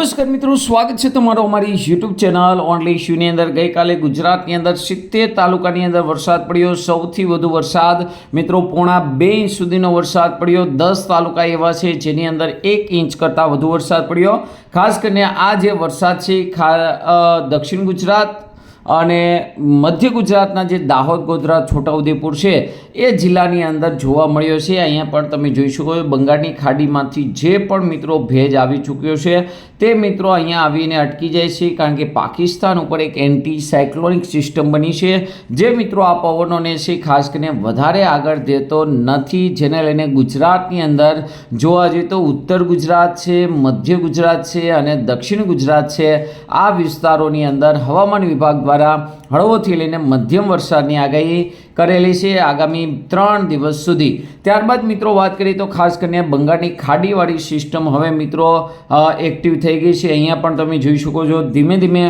નમસ્કાર મિત્રો, સ્વાગત છે તમારો અમારી યુટ્યુબ ચેનલ ઓનલી ઇશ્યુની અંદર. ગઈકાલે ગુજરાતની અંદર સિત્તેર તાલુકાની અંદર વરસાદ પડ્યો. સૌથી વધુ વરસાદ મિત્રો પોણા બે ઇંચ સુધીનો વરસાદ પડ્યો. દસ તાલુકા એવા છે જેની અંદર એક ઇંચ કરતાં વધુ વરસાદ પડ્યો. ખાસ કરીને આ જે વરસાદ છે દક્ષિણ ગુજરાત અને મધ્ય ગુજરાતના જે દાહોદ, ગોધરા, છોટાઉદેપુર છે, એ જિલ્લાની અંદર જોવા મળ્યો છે. અહીંયા પણ તમે જોઈ શકો છો, બંગાળની ખાડીમાંથી જે પણ મિત્રો ભેજ આવી ચૂક્યો છે, તે મિત્રો અહીંયા આવીને અટકી જાય છે, કારણ કે પાકિસ્તાન ઉપર એક એન્ટી સાયક્લોનિક સિસ્ટમ બની છે, જે મિત્રો આ પવનોને છે, ખાસ કરીને વધારે આગળ દેતો નથી. જેને લઈને ગુજરાતની અંદર જોવા જઈએ તો ઉત્તર ગુજરાત છે, મધ્ય ગુજરાત છે અને દક્ષિણ ગુજરાત છે. આ વિસ્તારોની અંદર હવામાન વિભાગ દ્વારા હળવોથી લઈને મધ્યમ વરસાદની આગાહી કરેલી છે આગામી ત્રણ દિવસ સુધી. ત્યારબાદ મિત્રો વાત કરીએ તો ખાસ કરીને બંગાળની ખાડીવાળી સિસ્ટમ હવે મિત્રો એક્ટિવ થઈ ગઈ છે. અહીંયા પણ તમે જોઈ શકો છો ધીમે ધીમે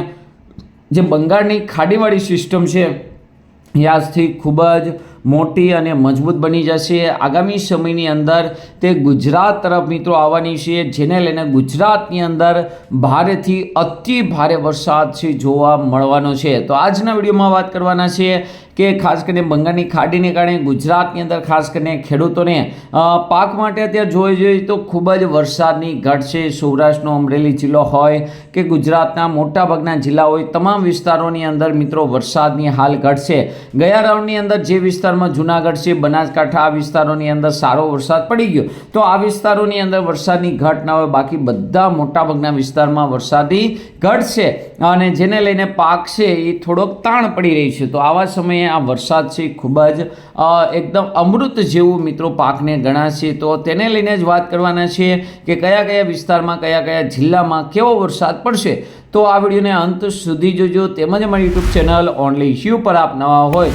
જે બંગાળની ખાડીવાળી સિસ્ટમ છે, એ ખૂબ જ મોટી અને મજબૂત બની જશે. આગામી સમયની અંદર તે ગુજરાત તરફ મિત્રો આવવાની છે, જેને લઈને ગુજરાતની અંદર ભારેથી અતિ ભારે વરસાદ છે જોવા મળવાનો છે. તો આજના વિડીયોમાં વાત કરવાના છે કે ખાસ કરીને બંગાળની ખાડીને કારણે ગુજરાતની અંદર ખાસ કરીને ખેડૂતોને પાક માટે અત્યારે જોઈ જોઈએ તો ખૂબ જ વરસાદની ઘટ છે. સૌરાષ્ટ્રનો અમરેલી જિલ્લો હોય કે ગુજરાતના મોટાભાગના જિલ્લા હોય, તમામ વિસ્તારોની અંદર મિત્રો વરસાદની હાલ ઘટ છે. ગયા રાઉન્ડની અંદર જે વિસ્તારમાં જુનાગઢ છે, બનાસકાંઠા, આ વિસ્તારોની અંદર સારો વરસાદ પડી ગયો. તો આ વિસ્તારોની અંદર વરસાદની ઘટ ના હોય, બાકી બધા મોટાભાગના વિસ્તારમાં વરસાદી ઘટ છે. અને જેને લઈને પાક છે એ થોડોક તાણ પડી રહી છે. તો આવા સમયે આ વરસાદ છે ખૂબ જ એકદમ અમૃત જેવું મિત્રો પાકને ગણાશે. તો તેને લઈને જ વાત કરવાના છે કે કયા કયા વિસ્તારમાં, કયા કયા જિલ્લામાં કેવો વરસાદ પડશે. તો આ વિડીયોને અંત સુધી જોજો. તેમજ અમારી યુટ્યુબ ચેનલ ઓનલી ઇશ્યુ પર આપ નવા હોય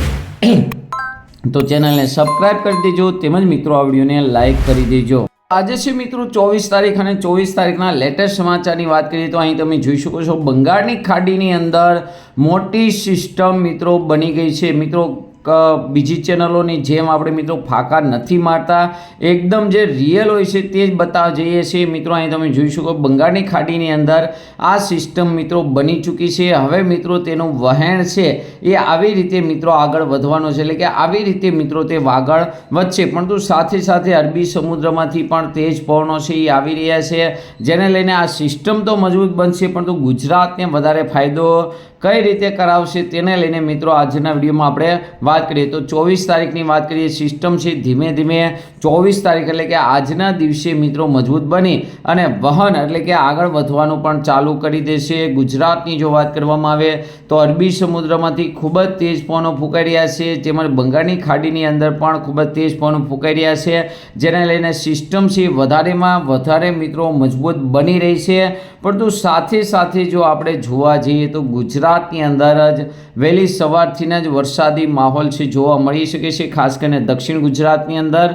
તો ચેનલને સબસ્ક્રાઇબ કરી દેજો. તેમજ મિત્રો આ વિડીયોને લાઈક કરી દેજો. આજે છે મિત્રો ચોવીસ તારીખ અને ચોવીસ તારીખના લેટેસ્ટ સમાચારની વાત કરીએ તો અહીં તમે જોઈ શકો છો બંગાળની ખાડીની અંદર મોટી સિસ્ટમ મિત્રો બની ગઈ છે. મિત્રો બીજી ચેનલોની જેમ આપણે મિત્રો ફાંકા નથી મારતા. એકદમ જે રિયલ હોય છે તે જ બતાવવા જઈએ છીએ. મિત્રો, અહીં તમે જોઈ શકો બંગાળની ખાડીની અંદર આ સિસ્ટમ મિત્રો બની ચૂકી છે. હવે મિત્રો તેનું વહેણ છે એ આવી રીતે મિત્રો આગળ વધવાનો છે. એટલે કે આવી રીતે મિત્રો તે આગળ વધશે. પરંતુ સાથે સાથે અરબી સમુદ્રમાંથી પણ તેજ પવનો છે એ આવી રહ્યા છે. જેને લઈને આ સિસ્ટમ તો મજબૂત બનશે, પરંતુ ગુજરાતને વધારે ફાયદો કઈ રીતે કરાવશે તેને લઈને મિત્રો આજના વિડીયોમાં આપણે વાત કરીએ. તો ચોવીસ તારીખની વાત કરીએ સિસ્ટમ છે ધીમે ધીમે ચોવીસ તારીખ એટલે કે આજના દિવસે મિત્રો મજબૂત બની અને વહન એટલે કે આગળ વધવાનું પણ ચાલુ કરી દેશે. ગુજરાતની જો વાત કરવામાં આવે તો અરબી સમુદ્રમાંથી ખૂબ જ તેજ પવનો ફૂંકાઈ રહ્યા છે. તેમજ બંગાળની ખાડીની અંદર પણ ખૂબ જ તેજ પવનો ફૂંકાઈ રહ્યા છે. જેને લઈને સિસ્ટમ છે વધારેમાં વધારે મિત્રો મજબૂત બની રહી છે. પરંતુ સાથે સાથે જો આપણે જોવા જઈએ તો ગુજરાતની અંદર જ વહેલી સવારથી જ વરસાદી માહોલ છે, જોવા મળી શકે છે. ખાસ કરીને દક્ષિણ ગુજરાતની અંદર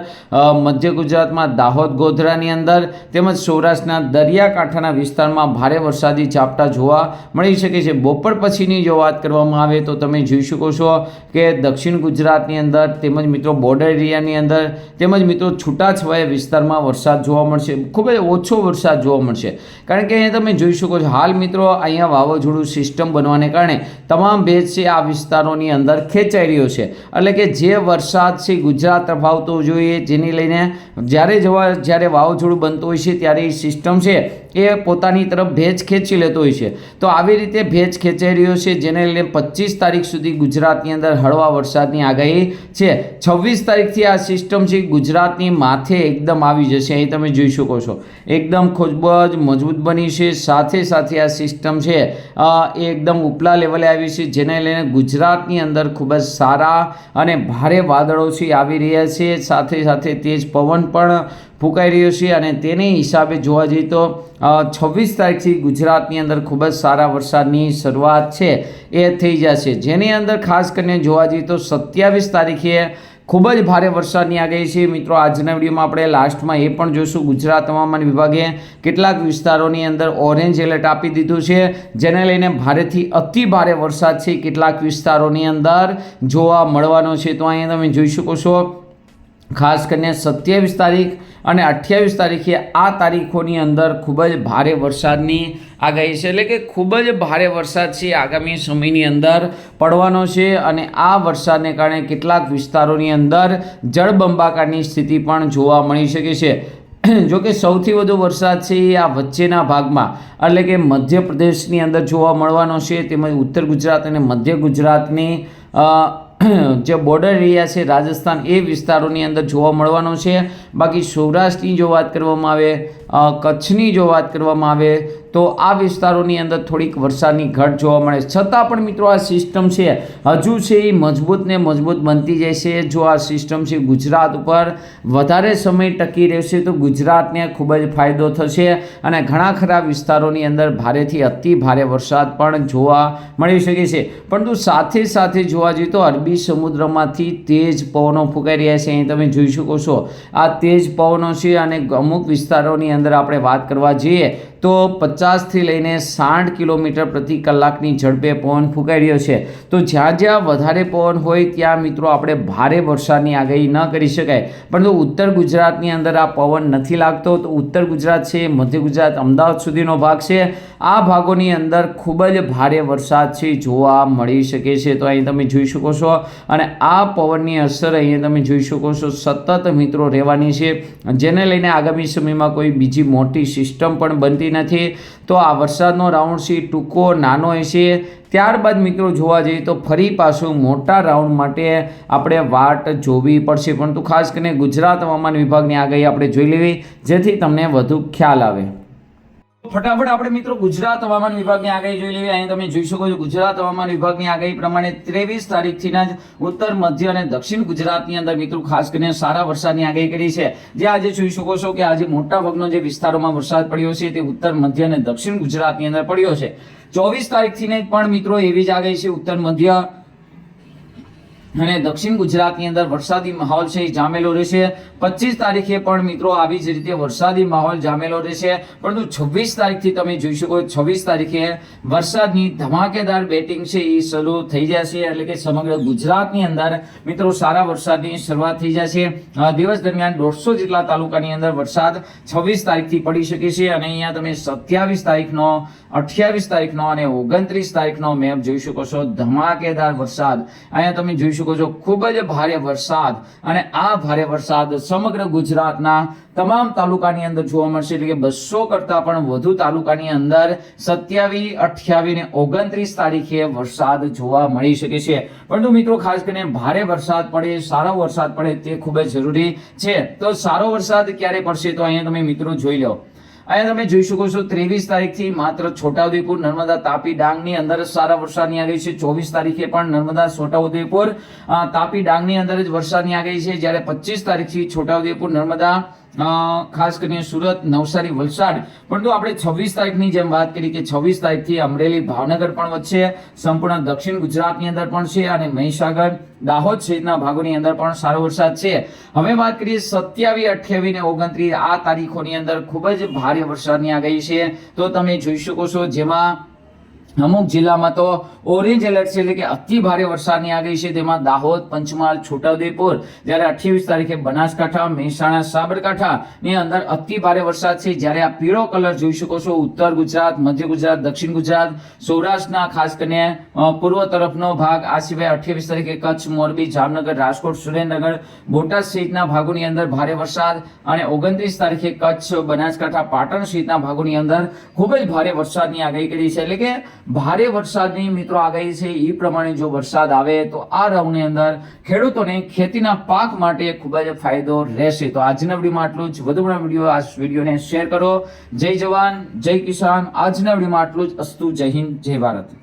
મધ્ય ગુજરાતમાં દાહોદ, ગોધરાની અંદર તેમજ સૌરાષ્ટ્રના દરિયાકાંઠાના વિસ્તારમાં ભારે વરસાદી ઝાપટા જોવા મળી શકે છે. બપોર પછીની જો વાત કરવામાં આવે તો તમે જોઈ શકો છો કે દક્ષિણ ગુજરાતની અંદર તેમજ મિત્રો બોર્ડર એરિયાની અંદર તેમજ મિત્રો છૂટાછવાયા વિસ્તારમાં વરસાદ જોવા મળશે. ખૂબ જ ઓછો વરસાદ જોવા મળશે. કારણ કે અહીંયા તમે જોઈ શકો છો, હાલ મિત્રો અહીંયા વાવાઝોડું સિસ્ટમ બનવાને કારણે તમામ ભેજ છે આ વિસ્તારોની અંદર ખેંચાઈ રહ્યો છે. એટલે કે જે વરસાદ છે ગુજરાત તરફ જોઈએ, જેને લઈને જ્યારે જવા જ્યારે વાવાઝોડું બનતું હોય છે ત્યારે એ સિસ્ટમ છે એ પોતાની તરફ ભેજ ખેંચી લેતો હોય છે. તો આવી રીતે ભેજ ખેંચાઈ રહ્યો છે, જેને લઈને પચીસ તારીખ સુધી ગુજરાતની અંદર હળવા વરસાદની આગાહી છે. છવ્વીસ તારીખથી આ સિસ્ટમ છે, ગુજરાતની માથે એકદમ આવી જશે. અહીં તમે જોઈ શકો છો. એકદમ ખૂબ જ મજબૂત બની છે. સાથે સાથે આ સિસ્ટમ છે એ એકદમ ઉપલા લેવલે આવી છે, જેને લઈને ગુજરાતની અંદર ખૂબ જ સારા અને ભારે વાદળો છે, આવી રહ્યા છે. સાથે સાથે તેજ પવન પણ ફૂંકાઈ રહ્યો છે અને તેને હિસાબે જોવા જઈએ તો છવ્વીસ તારીખથી ગુજરાતની અંદર ખૂબ જ સારા વરસાદની શરૂઆત છે, એ થઈ જશે. જેની અંદર ખાસ કરીને જોવા જઈએ તો સત્યાવીસ તારીખે ખૂબ જ ભારે વરસાદની આગાહી છે. મિત્રો, આજના વિડીયોમાં આપણે લાસ્ટમાં એ પણ જોઈશું ગુજરાત હવામાન વિભાગે કેટલાક વિસ્તારોની અંદર ઓરેન્જ એલર્ટ આપી દીધું છે, જેને લઈને ભારેથી અતિ ભારે વરસાદ છે કેટલાક વિસ્તારોની અંદર જોવા મળવાનો છે. તો અહીંયા તમે જોઈ શકો છો, ખાસ કરીને સત્યાવીસ તારીખ અને અઠ્યાવીસ તારીખે આ તારીખોની અંદર ખૂબ જ ભારે વરસાદની આગાહી છે. એટલે કે ખૂબ જ ભારે વરસાદ છે આગામી સમયની અંદર પડવાનો છે અને આ વરસાદને કારણે કેટલાક વિસ્તારોની અંદર જળબંબાકારની સ્થિતિ પણ જોવા મળી શકે છે. જો કે સૌથી વધુ વરસાદ છે એ આ વચ્ચેના ભાગમાં. એટલે કે મધ્યપ્રદેશની અંદર જોવા મળવાનો છે. તેમજ ઉત્તર ગુજરાત અને મધ્ય ગુજરાતની જે બોર્ડર એરિયા છે રાજસ્થાન એ વિસ્તારોની અંદર જોવા મળવાનો છે. બાકી સૌરાષ્ટ્રની જો વાત કરવામાં આવે કચ્છની જો વાત કરવામાં આવે તો આ વિસ્તારોની અંદર થોડીક વરસાદની ઘટ જોવા મળે છતાં પણ મિત્રો આ સિસ્ટમ છે, હજુ છે એ મજબૂત ને મજબૂત બનતી છે. જો આ સિસ્ટમ છે ગુજરાત ઉપર વધારે સમય ટકી રહેશે તો ગુજરાતને ખૂબ જ ફાયદો થશે અને ઘણા ખરા વિસ્તારોની અંદર ભારેથી અતિ ભારે વરસાદ પણ જોવા મળી શકે છે. પરંતુ સાથે સાથે જોવા જઈએ તો અરબી સમુદ્રમાંથી તેજ પવનો ફૂંકાઈ રહ્યા છે. અહીં તમે જોઈ શકો છો, આ તેજ પવનો છે અને અમુક વિસ્તારોની અંદર આપણે વાત કરવા જઈએ તો પચાસથી લઈને સાઠ કિલોમીટર પ્રતિ કલાકની ઝડપે પવન ફૂંકાઈ રહ્યો છે. તો જ્યાં જ્યાં વધારે પવન હોય ત્યાં મિત્રો આપણે ભારે વરસાદની આગાહી ન કરી શકાય. પરંતુ ઉત્તર ગુજરાતની અંદર આ પવન નથી લાગતો. તો ઉત્તર ગુજરાત છે, મધ્ય ગુજરાત, અમદાવાદ સુધીનો ભાગ છે. આ ભાગોની અંદર ખૂબ જ ભારે વરસાદ છે જોવા મળી શકે છે. તો અહીં તમે જોઈ શકો છો અને આ પવનની અસર અહીંયા તમે જોઈ શકો છો સતત મિત્રો રહેવાની છે. જેને લઈને આગામી સમયમાં કોઈ બીજી મોટી સિસ્ટમ પણ બનતી નથી. તો આ વરસાદનો રાઉન્ડ છે, ટૂંકો, નાનો હશે ત્યારબાદ મિત્રો જોવા જઈએ તો ફરી પાછું મોટા રાઉન્ડ માટે આપણે વાટ જોવી પડશે. પરંતુ ખાસ કરીને ગુજરાત હવામાન વિભાગની આગાહી આપણે જોઈ લેવી, જેથી તમને વધુ ખ્યાલ આવે. ફટાફટ આપણે મિત્રો ગુજરાત હવામાન વિભાગની આગાહી જોઈ લેવી. અહીં તમે જોઈ શકો છો ગુજરાત હવામાન વિભાગની આગાહી પ્રમાણે ત્રેવીસ તારીખથી જ ઉત્તર, મધ્ય અને દક્ષિણ ગુજરાતની અંદર મિત્રો ખાસ કરીને સારા વરસાદની આગાહી કરી છે. જે આજે જોઈ શકો છો કે આજે મોટા ભાગનો જે વિસ્તારોમાં વરસાદ પડ્યો છે તે ઉત્તર, મધ્ય અને દક્ષિણ ગુજરાતની અંદર પડ્યો છે. ચોવીસ તારીખથીને પણ મિત્રો એવી જ આગાહી છે ઉત્તર, મધ્ય અને દક્ષિણ ગુજરાતની અંદર વરસાદી માહોલ છે, એ જામેલો રહેશે. પચીસ તારીખે પણ મિત્રો આવી જ રીતે વરસાદી માહોલ જામેલો રહેશે. પરંતુ છવ્વીસ તારીખથી તમે જોઈ શકો છવ્વીસ તારીખે વરસાદની ધમાકેદાર બેટિંગ છે, એ શરૂ થઈ જશે. એટલે કે સમગ્ર ગુજરાતની અંદર મિત્રો સારા વરસાદની શરૂઆત થઈ જશે. દિવસ દરમિયાન દોઢસો જેટલા તાલુકાની અંદર વરસાદ છવ્વીસ તારીખથી પડી શકે છે. અને અહીંયા તમે સત્યાવીસ તારીખનો, અઠ્યાવીસ તારીખનો અને ઓગણત્રીસ તારીખનો મેપ જોઈ શકો છો. ધમાકેદાર વરસાદ. અહીંયા તમે જોઈ શકો છો. ખૂબ જ ભારે વરસાદ અને આ ભારે વરસાદ સમગ્ર ગુજરાતના તમામ તાલુકાની અંદર જોવા મળશે. એટલે કે બસો કરતાં પણ વધુ તાલુકાની અંદર સત્યાવીસ, અઠ્યાવીસ ને ઓગણત્રીસ તારીખે વરસાદ જોવા મળી શકે છે. પરંતુ મિત્રો, ખાસ કરીને ભારે વરસાદ પડે, સારો વરસાદ પડે તે ખૂબ જ જરૂરી છે. તો સારો વરસાદ ક્યારે પડશે તો અહીંયા તમે મિત્રો જોઈ લો. અહીંયા તમે જોઈ શકો છો, ત્રેવીસ તારીખથી માત્ર છોટાઉદેપુર નર્મદા તાપી ડાંગની અંદર સારા વરસાદની આગાહી છે. ચોવીસ તારીખે પણ નર્મદા, છોટાઉદેપુર તાપી ડાંગની અંદર જ વરસાદની આગાહી છે. જ્યારે પચીસ તારીખથી છોટાઉદેપુર, નર્મદા ખાસ કરીને સુરત, નવસારી, વલસાડ. પરંતુ આપણે છવ્વીસ તારીખની જેમ વાત કરી કે છવ્વીસ તારીખથી અમરેલી ભાવનગર પણ વધશે સંપૂર્ણ દક્ષિણ ગુજરાતની અંદર પણ છે અને મહીસાગર, દાહોદ સહિતના ભાગોની અંદર પણ સારો વરસાદ છે. હવે વાત કરીએ સત્યાવીસ અઠ્યાવીસ ને ઓગણત્રીસ. આ તારીખોની અંદર ખૂબ જ ભારે વરસાદની આગાહી છે. તો તમે જોઈ શકો છો જેમાં અમુક જિલ્લામાં તો ઓરેન્જ એલર્ટ છે એટલે કે અતિ ભારે વરસાદની આગાહી છે. તેમાં દાહોદ, પંચમહાલ, છોટાઉદેપુર, જ્યારે અઠ્યાવીસ તારીખે બનાસકાંઠા, મહેસાણા સાબરકાંઠા ની અંદર અતિ ભારે વરસાદ છે. જ્યારે આ પીળો કલર જોઈ શકો છો. ઉત્તર ગુજરાત, મધ્ય ગુજરાત, દક્ષિણ ગુજરાત, સૌરાષ્ટ્રના, ખાસ કરીને પૂર્વ તરફનો ભાગ. આ સિવાય અઠ્યાવીસ તારીખે કચ્છ, મોરબી, જામનગર, રાજકોટ, સુરેન્દ્રનગર, બોટાદ સહિતના ભાગોની અંદર ભારે વરસાદ અને ઓગણત્રીસ તારીખે કચ્છ, બનાસકાંઠા, પાટણ સહિતના ભાગોની અંદર ખૂબ જ ભારે વરસાદની આગાહી કરી છે. એટલે કે ભારે વરસાદની મિત્રો આગાહી છે. એ પ્રમાણે જો વરસાદ આવે તો આ રાઉન્ડની અંદર ખેડૂતોને ખેતીના પાક માટે ખૂબ જ ફાયદો રહેશે. તો આજના વિડીયોમાં આટલું જ. વધુ વીડિયો, આ વિડીયોને શેર કરો. જય જવાન, જય કિસાન. આજના વિડીયોમાં આટલું જ. અસ્તુ, જય હિન્દ, જય ભારત.